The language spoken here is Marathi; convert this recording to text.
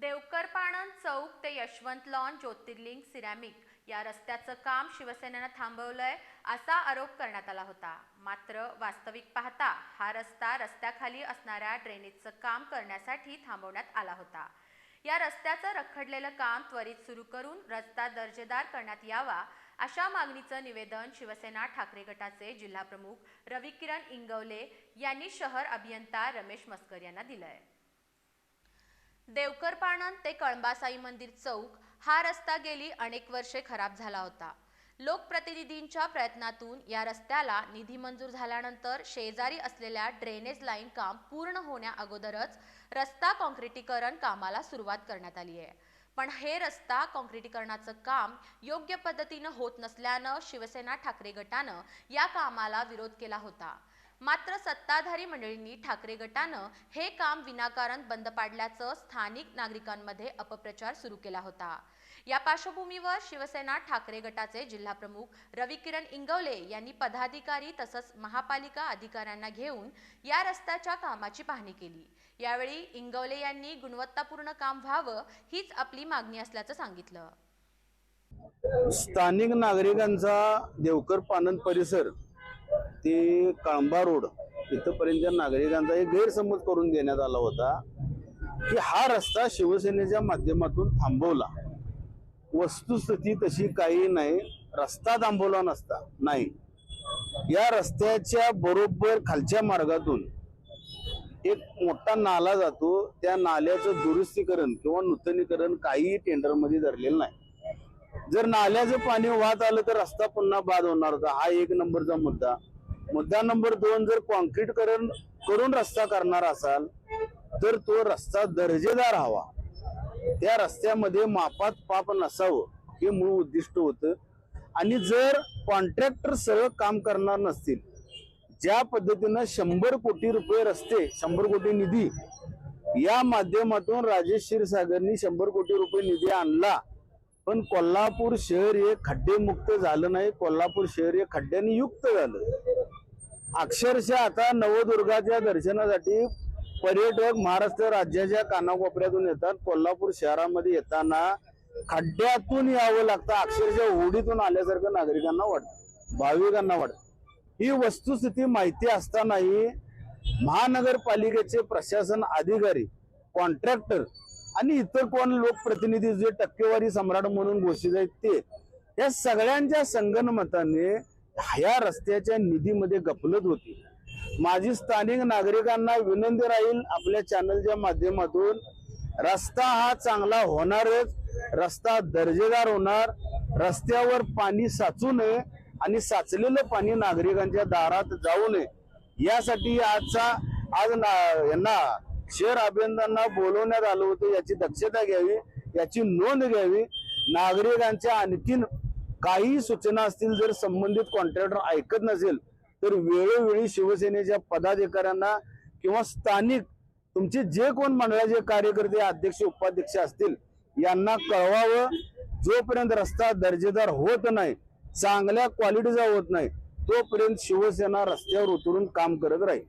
देवकरपाणंद चौक ते यशवंत लॉन ज्योतिर्लिंग सिरॅमिक या रस्त्याचं काम शिवसेनेनं थांबवलंय असा आरोप करण्यात आला होता. मात्र वास्तविक पाहता हा रस्ता रस्त्याखाली असणाऱ्या ड्रेनेजचं काम करण्यासाठी थांबवण्यात आला होता. या रस्त्याचं रखडलेलं काम त्वरित सुरू करून रस्ता दर्जेदार करण्यात यावा अशा मागणीचं निवेदन शिवसेना ठाकरे गटाचे जिल्हाप्रमुख रविकिरण इंगवले यांनी शहर अभियंता रमेश मस्कर यांना दिलंय. देवकरपाणन ते कळंबासाई मंदिर चौक हा रस्ता गेली अनेक वर्षे खराब झाला होता. लोकप्रतिनिधींच्या प्रयत्नातून या रस्त्याला निधी मंजूर झाल्यानंतर शेजारी असलेल्या ड्रेनेज लाईन काम पूर्ण होण्या अगोदरच रस्ता काँक्रिटीकरण कामाला सुरुवात करण्यात आली आहे. पण हे रस्ता काँक्रिटीकरणाचं काम योग्य पद्धतीनं होत नसल्यानं शिवसेना ठाकरे गटानं या कामाला विरोध केला होता. मात्र सत्ताधारी मंडळींनी ठाकरे गटानं हे काम विनाकारण बंद पाडल्याचं स्थानिक नागरिकांमध्ये अपप्रचार सुरू केला होता. या पार्श्वभूमीवर शिवसेना ठाकरे गटाचे जिल्हाप्रमुख रविकिरण इंगवले यांनी पदाधिकारी तसंच महापालिका अधिकाऱ्यांना घेऊन या रस्त्याच्या कामाची पाहणी केली. यावेळी इंगवले यांनी गुणवत्तापूर्ण काम व्हावं हीच आपली मागणी असल्याचं सांगितलं. स्थानिक नागरिकांचा देवकर पानन परिसर ते कळंबा रोड इथंपर्यंत नागरिकांचा एक गैरसमज करून देण्यात आला होता की हा रस्ता शिवसेनेच्या माध्यमातून थांबवला. वस्तुस्थिती तशी काही नाही रस्ता थांबवला नसता नाही. या रस्त्याच्या बरोबर खालच्या मार्गातून एक मोठा नाला जातो त्या नाल्याचं दुरुस्तीकरण किंवा नूतनीकरण काही टेंडरमध्ये धरलेलं नाही. जर नाल्याचं पाणी वाहत आलं तर रस्ता पुन्हा बाद होणार होता हा एक नंबरचा मुद्दा. मुद्दा नंबर दोन जर कॉन्क्रीटकरण करून रस्ता करणार असाल तर तो रस्ता दर्जेदार हवा. त्या रस्त्यामध्ये मापात पाप नसावं हे मूळ उद्दिष्ट होतं. आणि जर कॉन्ट्रॅक्टर सरळ काम करणार नसतील ज्या पद्धतीनं शंभर कोटी रुपये रस्ते शंभर कोटी निधी या माध्यमातून राजेश क्षीरसागरनी शंभर कोटी रुपये निधी आणला पण कोल्हापूर शहर हे खड्डेमुक्त झालं नाही कोल्हापूर शहर हे खड्ड्यांनी युक्त झालं. अक्षरशः आता नवदुर्गाच्या दर्शनासाठी पर्यटक महाराष्ट्र राज्याच्या कानाकोपऱ्यातून येतात. कोल्हापूर शहरामध्ये येताना खड्ड्यातून यावं लागतं. अक्षरशः होडीतून आल्यासारखं नागरिकांना वाटतं. भाविकांना वाटतं. ही वस्तुस्थिती माहिती असतानाही महानगरपालिकेचे प्रशासन अधिकारी कॉन्ट्रॅक्टर आणि इतर कोण लोकप्रतिनिधी जे टक्केवारी सम्राट म्हणून घोषित आहेत ते या सगळ्यांच्या संगणमताने ह्या रस्त्याच्या निधीमध्ये गफलत होती. माझी स्थानिक नागरिकांना विनंती राहील आपल्या चॅनलच्या माध्यमातून रस्ता हा चांगला होणारच रस्ता दर्जेदार होणार रस्त्यावर पाणी साचू नये आणि साचलेलं पाणी नागरिकांच्या दारात जाऊ नये. यासाठी आजचा आज ना- यांना शहर अभियंत्यांना बोलवण्यात आलं होतं याची दक्षता घ्यावी याची नोंद घ्यावी. नागरिकांच्या आणखीन काही सूचना असतील जर संबंधित कॉन्ट्रॅक्टर ऐकत नसेल तर वेळोवेळी शिवसेनेच्या पदाधिकाऱ्यांना किंवा स्थानिक तुमचे जे कोण मंडळाचे कार्यकर्ते अध्यक्ष उपाध्यक्ष असतील यांना कळवावं. जोपर्यंत रस्ता दर्जेदार होत नाही चांगल्या क्वालिटीचा होत नाही तोपर्यंत शिवसेना रस्त्यावर उतरून काम करत राहील.